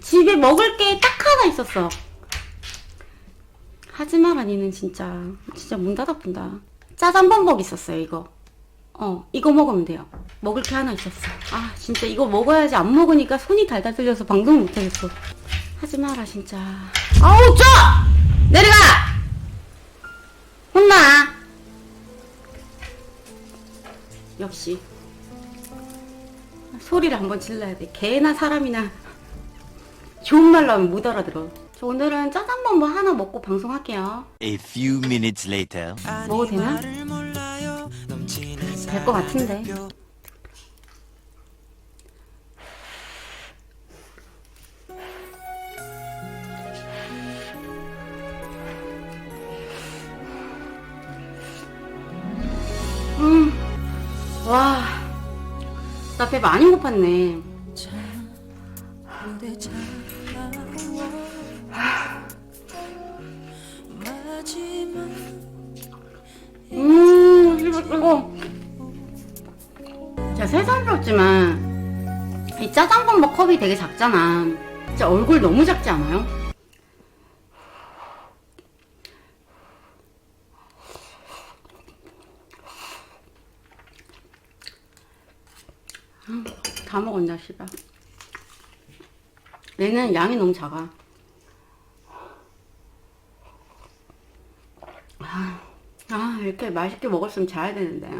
집에 먹을 게 딱 하나 있었어. 하지마라 니는 진짜 진짜 문 닫아본다. 짜장범벅 있었어요 이거. 어 이거 먹으면 돼요. 먹을 게 하나 있었어. 아 진짜 이거 먹어야지 안 먹으니까 손이 달달 들려서 방송 못하겠어. 하지마라 진짜. 아우 쪼! 내려가! 혼나. 역시 소리를 한번 질러야 돼. 개나 사람이나 좋은 말로 하면 못 알아들어. 저 오늘은 짜장범벅 하나 먹고 방송할게요. A few minutes later. 먹어도 되나? 될 것 같은데. 음, 와, 나 배 많이 고팠네. 음, 이거. 제가 새삼스럽지만 이 짜장범벅 컵이 되게 작잖아. 진짜 얼굴 너무 작지 않아요? 음, 다 먹었냐, 씨발. 얘는 양이 너무 작아. 아, 이렇게 맛있게 먹었으면 자야 되는데.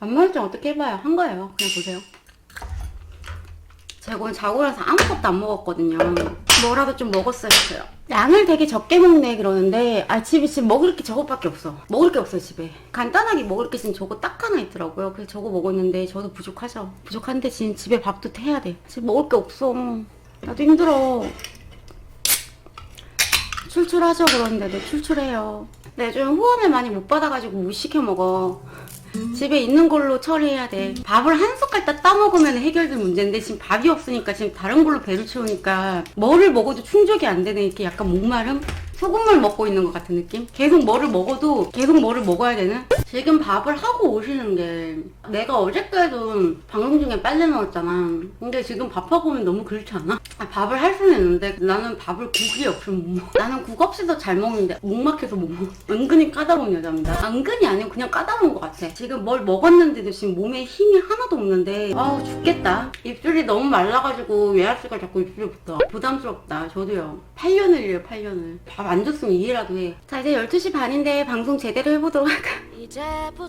안마을정 어떻게 해봐요? 한 거예요. 그냥 보세요. 제가 오늘 자고 나서 아무것도 안 먹었거든요. 뭐라도 좀 먹었어야 했어요. 양을 되게 적게 먹네 그러는데 아 집에 지금 먹을 게 저것밖에 없어. 먹을 게 없어요 집에. 간단하게 먹을 게 지금 저거 딱 하나 있더라고요. 그래서 저거 먹었는데 저도 부족하죠. 부족한데 지금 집에 밥도 해야 돼. 지금 먹을 게 없어. 나도 힘들어. 출출하죠 그러는데도 출출해요. 네, 좀 후원을 많이 못 받아가지고 못 시켜 먹어. 집에 있는 걸로 처리해야 돼. 밥을 한 숟갈 딱 따먹으면 해결될 문제인데 지금 밥이 없으니까 지금 다른 걸로 배를 채우니까 뭐를 먹어도 충족이 안 되는 이렇게 약간 목마름? 소금물 먹고 있는 것 같은 느낌? 계속 뭐를 먹어도 계속 뭐를 먹어야 되는? 지금 밥을 하고 오시는 게 내가 어저께도 방송 중에 빨래 넣었잖아. 근데 지금 밥하고 오면 너무 그렇지 않아? 아, 밥을 할 수는 있는데 나는 밥을 국이 없으면 못 먹어. 나는 국 없이도 잘 먹는데 목 막혀서 못 먹어. 은근히 까다로운 여자입니다. 은근히 아니고 그냥 까다로운 것 같아. 지금 뭘 먹었는데도 지금 몸에 힘이 하나도 없는데 아우 죽겠다. 입술이 너무 말라가지고 외할수가 자꾸 입술이 붙어. 부담스럽다. 저도요. 8년을이에요 8년을. 밥안 줬으면 이해라도 해. 자 이제 12시 반인데 방송 제대로 해보도록 할까? 이제부터